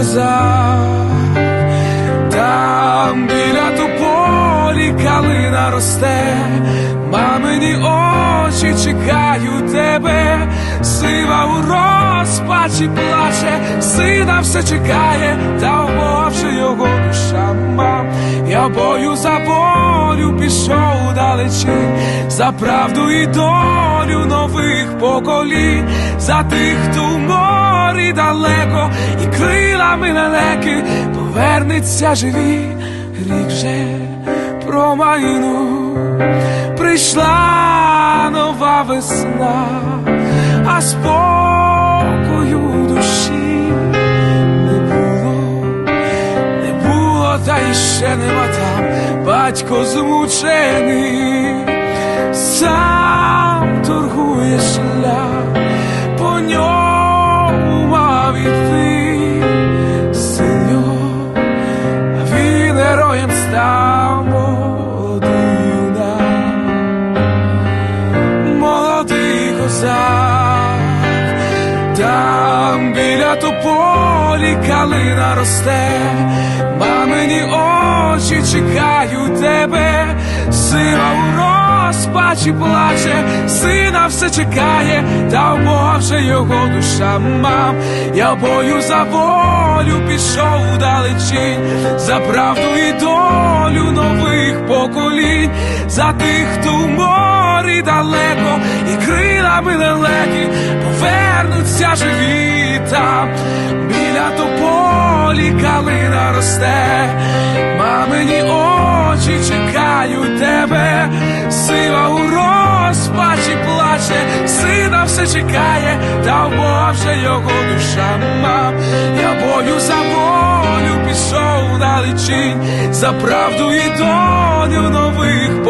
молодий там біля тополі калина росте, мамині очі чекають тебе, сива у розпачі плаче, сина все чекає, та умовши його душа мам. Я бою за волю пішов далечінь, за правду і долю нових поколінь, за тих, хто в морі далеко, і крилами далеки повернеться живі, рік вже промайну, прийшла нова весна, а спокою душі не було. Не було, та й ще нема там. Батько змучений, сам торгує шлях, тополі калина росте, мамині очі чекають тебе, сила у розпачі плаче, сина все чекає, та в його душа мам. Я бою за волю пішов далечінь, за правду і долю нових поколінь, за тих, хто в морі далеко, і крилами лелеки повернуться живі біля тополі калина росте, мамині очі чекають тебе, сила у розпачі плаче, сина все чекає, та вже його душа мам. Я бою за волю пішов далечінь, за правду і нових